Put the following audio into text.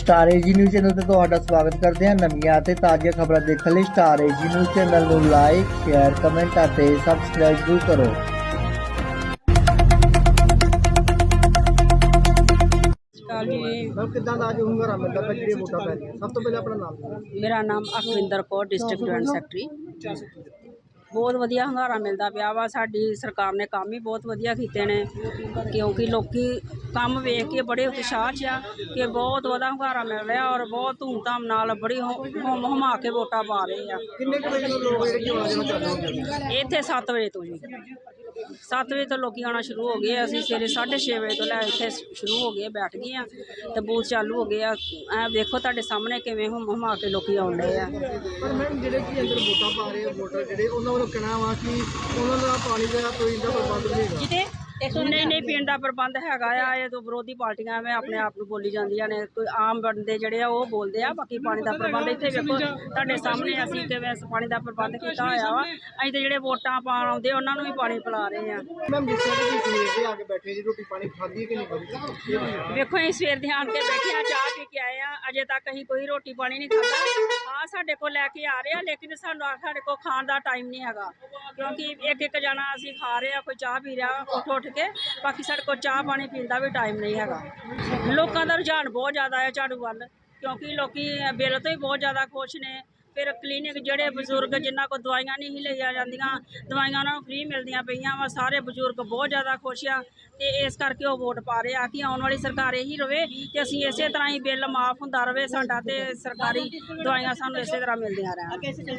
Star AG news channel ਤੇ ਤੁਹਾਡਾ ਸਵਾਗਤ ਕਰਦੇ ਹਾਂ ਨਵੀਆਂ ਅਤੇ ਤਾਜ਼ੀਆਂ ਖਬਰਾਂ ਦੇਖਣ ਲਈ ਸਟਾਰ ਏਜੀ ਨਿਊਜ਼ ਚੈਨਲ ਨੂੰ ਲਾਈਕ ਸ਼ੇਅਰ ਕਮੈਂਟ ਅਤੇ ਸਬਸਕ੍ਰਾਈਬ ਜ਼ਰੂਰ ਕਰੋ। ਕਾਲ ਜੀ ਕਿੱਦਾਂ ਦਾ ਅੱਜ ਹੁੰਗਾਰਾ ਮਿਲਦਾ ਪਿਆ ਜਿਹੜੇ ਵੋਟਾਂ ਪੈ ਰਹੀਆਂ ਸਭ ਤੋਂ ਪਹਿਲਾਂ ਆਪਣਾ ਨਾਮ ਦੱਸੋ। ਮੇਰਾ ਨਾਮ Akhwinder Kaur district joint secretary ਬਹੁਤ ਵਧੀਆ ਹੰਗਾਰਾ ਮਿਲਦਾ ਪਿਆ ਵਾ ਸਾਡੀ ਸਰਕਾਰ ਨੇ ਕੰਮ ਹੀ ਬਹੁਤ ਵਧੀਆ ਕੀਤੇ ਨੇ ਕਿਉਂਕਿ ਲੋਕੀ ਕੰਮ ਵੇਖ ਕੇ ਬੜੇ ਉਤਸ਼ਾਹ 'ਚ ਆ ਕਿ ਬਹੁਤ ਵਧੀਆ ਹੰਗਾਰਾ ਮਿਲ ਰਿਹਾ ਔਰ ਬਹੁਤ ਧੂਮਧਾਮ ਨਾਲ ਬੜੀ ਹੁਮ ਹੁਮਾ ਕੇ ਵੋਟਾਂ ਪਾ ਰਹੇ ਆ। ਕਿੰਨੇ ਕੁ ਵਜੇ ਲੋਕ ਜਿਹੜੇ ਚਾਲੂ ਹੋ ਜਾਂਦੇ ਇੱਥੇ 7 ਵਜੇ ਤੋਂ ਜੀ। 7 ਵਜੇ ਤੋਂ ਲੋਕੀ ਆਉਣਾ ਸ਼ੁਰੂ ਹੋ ਗਏ ਅਸੀਂ ਸਵੇਰੇ 6:30 ਵਜੇ ਤੋਂ ਲੈ ਇੱਥੇ ਸ਼ੁਰੂ ਹੋ ਗਏ ਬੈਠ ਗਏ ਆ ਤੇ ਬੂਥ ਚਾਲੂ ਹੋ ਗਏ ਆ। ਐ ਦੇਖੋ ਤੁਹਾਡੇ ਸਾਹਮਣੇ ਕਿਵੇਂ ਹੁਮ ਹੁਮਾ ਕੇ ਲੋਕੀ ਆਉਂਦੇ ਆ। ਪਰ ਮੈਮ ਜਿਹੜੇ ਕੀ ਅੰਦਰ ਵੋਟਾਂ ਪਾ ਰਹੇ ਆ ਵੋਟਰ ਜਿਹੜੇ ਉਹਨਾਂ ਵੱਲੋਂ ਕਹਿਣਾ ਵਾ ਕਿ ਉਹਨਾਂ ਦਾ ਪਾਣੀ ਦਾ ਕੋਈ ਦਾ ਪ੍ਰਬੰਧ ਨਹੀਂ ਹੈਗਾ। ਕਿਤੇ ਨਹੀਂ ਨਹੀਂ ਪੀਣ ਦਾ ਪ੍ਰਬੰਧ ਹੈਗਾ ਆ ਇਹ ਤੋਂ ਵਿਰੋਧੀ ਪਾਰਟੀਆਂ ਐਵੇਂ ਆਪਣੇ ਆਪ ਨੂੰ ਬੋਲੀ ਜਾਂਦੀਆਂ ਨੇ। ਕੋਈ ਆਮ ਬੰਦੇ ਜਿਹੜੇ ਆ ਉਹ ਬੋਲਦੇ ਆ ਬਾਕੀ ਪਾਣੀ ਦਾ ਪ੍ਰਬੰਧ ਇੱਥੇ ਵੇਖੋ ਤੁਹਾਡੇ ਸਾਹਮਣੇ ਅਸੀਂ ਕਿਵੇਂ ਪਾਣੀ ਦਾ ਪ੍ਰਬੰਧ ਕੀਤਾ ਹੋਇਆ ਵਾ। ਅਸੀਂ ਤੇ ਜਿਹੜੇ ਵੋਟਾਂ ਪਾਉਣ ਆਉਂਦੇ ਉਹਨਾਂ ਨੂੰ ਵੀ ਪਾਣੀ ਪਿਲਾ ਰਹੇ ਆ। ਮੈਮ ਕਿ ਤੁਸੀਂ ਸਵੇਰ ਦੇ ਆ ਕੇ ਬੈਠੇ ਜੀ ਰੋਟੀ ਪਾਣੀ ਖਾਧੀ ਕਿ ਨਹੀਂ ਖਾਧੀ? ਵੇਖੋ ਅਸੀਂ ਸਵੇਰ ਦੇ ਆਣ ਕੇ ਬੈਠੇ ਆ ਚਾਹ ਪੀ ਕੇ ਆਏ ਆ। ਅਜੇ ਤੱਕ ਅਸੀਂ ਕੋਈ ਰੋਟੀ ਪਾਣੀ ਨਹੀਂ ਖਾਧਾ। ਆ ਸਾਡੇ ਕੋਲ ਲੈ ਕੇ ਆ ਰਹੇ ਆ, ਲੇਕਿਨ ਸਾਨੂੰ ਸਾਡੇ ਕੋਲ ਖਾਣ ਦਾ ਟਾਈਮ ਨਹੀਂ ਹੈਗਾ। ਕਿਉਂਕਿ ਇੱਕ ਇੱਕ ਜਣਾ ਅਸੀਂ ਖਾ ਰਹੇ ਆ, ਕੋਈ ਚਾਹ ਪੀ ਰਿਹਾ, ਉੱਠ ਉੱਠ ਕੇ, ਬਾਕੀ ਸਾਡੇ ਕੋਲ ਚਾਹ ਪਾਣੀ ਪੀਣ ਦਾ ਵੀ ਟਾਈਮ ਨਹੀਂ ਹੈਗਾ। ਲੋਕਾਂ ਦਾ ਰੁਝਾਨ ਬਹੁਤ ਜ਼ਿਆਦਾ ਹੈ ਝਾੜੂ ਵੱਲ, ਕਿਉਂਕਿ ਲੋਕੀ ਬਿੱਲ ਤੋਂ ਹੀ ਬਹੁਤ ਜ਼ਿਆਦਾ ਖੁਸ਼ ਨੇ। ਫਿਰ ਕਲੀਨਿਕ ਜਿਹੜੇ ਬਜ਼ੁਰਗ ਜਿਨ੍ਹਾਂ ਕੋਲ ਦਵਾਈਆਂ ਨਹੀਂ ਸੀ ਲਈਆਂ ਜਾਂਦੀਆਂ, ਦਵਾਈਆਂ ਉਹਨਾਂ ਨੂੰ ਫ੍ਰੀ ਮਿਲਦੀਆਂ ਪਈਆਂ ਵਾ, ਸਾਰੇ ਬਜ਼ੁਰਗ ਬਹੁਤ ਜ਼ਿਆਦਾ ਖੁਸ਼ ਆ ਤੇ ਇਸ ਕਰਕੇ ਉਹ ਵੋਟ ਪਾ ਰਹੇ ਆ ਕਿ ਆਉਣ ਵਾਲੀ ਸਰਕਾਰ ਇਹੀ ਰਵੇ ਤੇ ਅਸੀਂ ਇਸੇ ਤਰ੍ਹਾਂ ਹੀ ਬਿੱਲ ਮਾਫ ਹੁੰਦਾ ਰਵੇ ਸਾਡਾ ਤੇ ਸਰਕਾਰੀ ਦਵਾਈਆਂ ਸਾਨੂੰ ਇਸੇ ਤਰ੍ਹਾਂ ਮਿਲਦੀਆਂ ਰਹਿਣ।